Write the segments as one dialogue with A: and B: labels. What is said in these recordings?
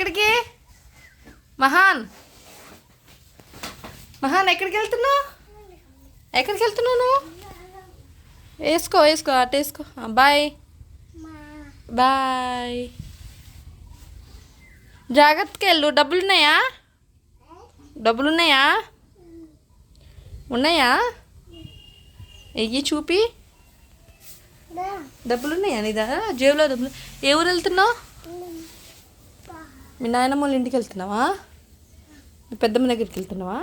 A: ఎక్కడికి? మహాన్. మహాన్ ఎక్కడికి వెళ్తున్నావు? ఎక్కడికి వెళ్తున్నావు నువ్వు? వేసుకో వేసుకో అటు వేసుకో. బాయ్. బాయ్. జాగ్రత్తగా వెళ్ళు. డబ్బులు ఉన్నాయా డబ్బులు ఉన్నాయా? ఉన్నాయా ఎయ్యి చూపి. డబ్బులు ఉన్నాయా నీదా? జేబులో డబ్బులు. ఏ ఊరు వెళ్తున్నావు? మీ నాయనమ్మ వాళ్ళ ఇంటికి వెళ్తున్నావా? మీ పెద్దమ్మ దగ్గరికి వెళ్తున్నావా?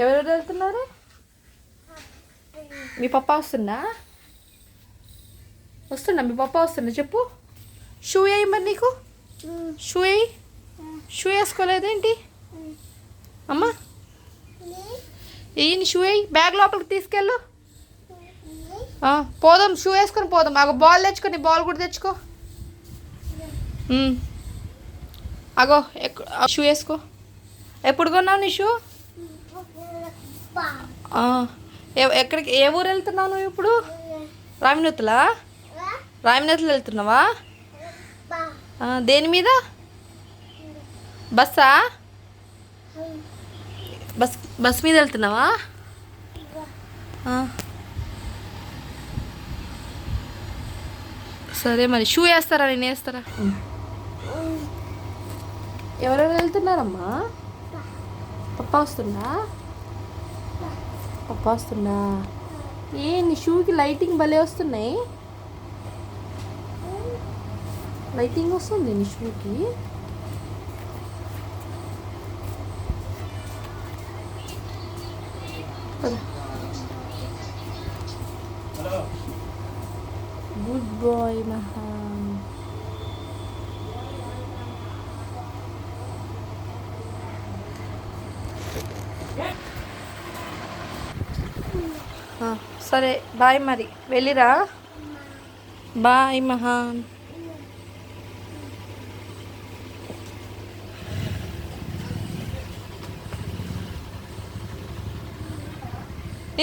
A: ఎవరెవరు వెళ్తున్నారు? మీ పప్ప వస్తుందా? వస్తుందా? మీ పప్ప వస్తుందా? చెప్పు. షూ వేయి మరి నీకు. షూ వేయి. షూ వేసుకోలేదేంటి అమ్మా. వేయి షూ వేయి. బ్యాగ్ లోపలికి తీసుకెళ్ళు. పోదాం. షూ వేసుకొని పోదాం. ఆ బాల్ తెచ్చుకొని బాల్ కూడా తెచ్చుకో. అగో ఎక్- ఆ షూ వేసుకో. ఎప్పుడు కొన్నావు నీ షూ? ఎక్కడికి ఏ ఊరు వెళ్తున్నావు నువ్వు ఇప్పుడు? రామినూతులా రామినూతులు వెళ్తున్నావా? దేని మీద? బస్సా? బస్ బస్ మీద వెళ్తున్నావా? సరే మరి షూ వేస్తారా నేను వేస్తారా? ఎవరెవరు వెళ్తున్నారమ్మా? పప్ప వస్తుందా? పప్ప వస్తుందా? ఏ నీ షూకి లైటింగ్ భలే వస్తున్నాయి. లైటింగ్ వస్తుంది నీ షూకి? గుడ్ బాయ్ మహా ఆ, సరే బాయ్ మరి. వెళ్ళిరా. బాయ్ మహాన్.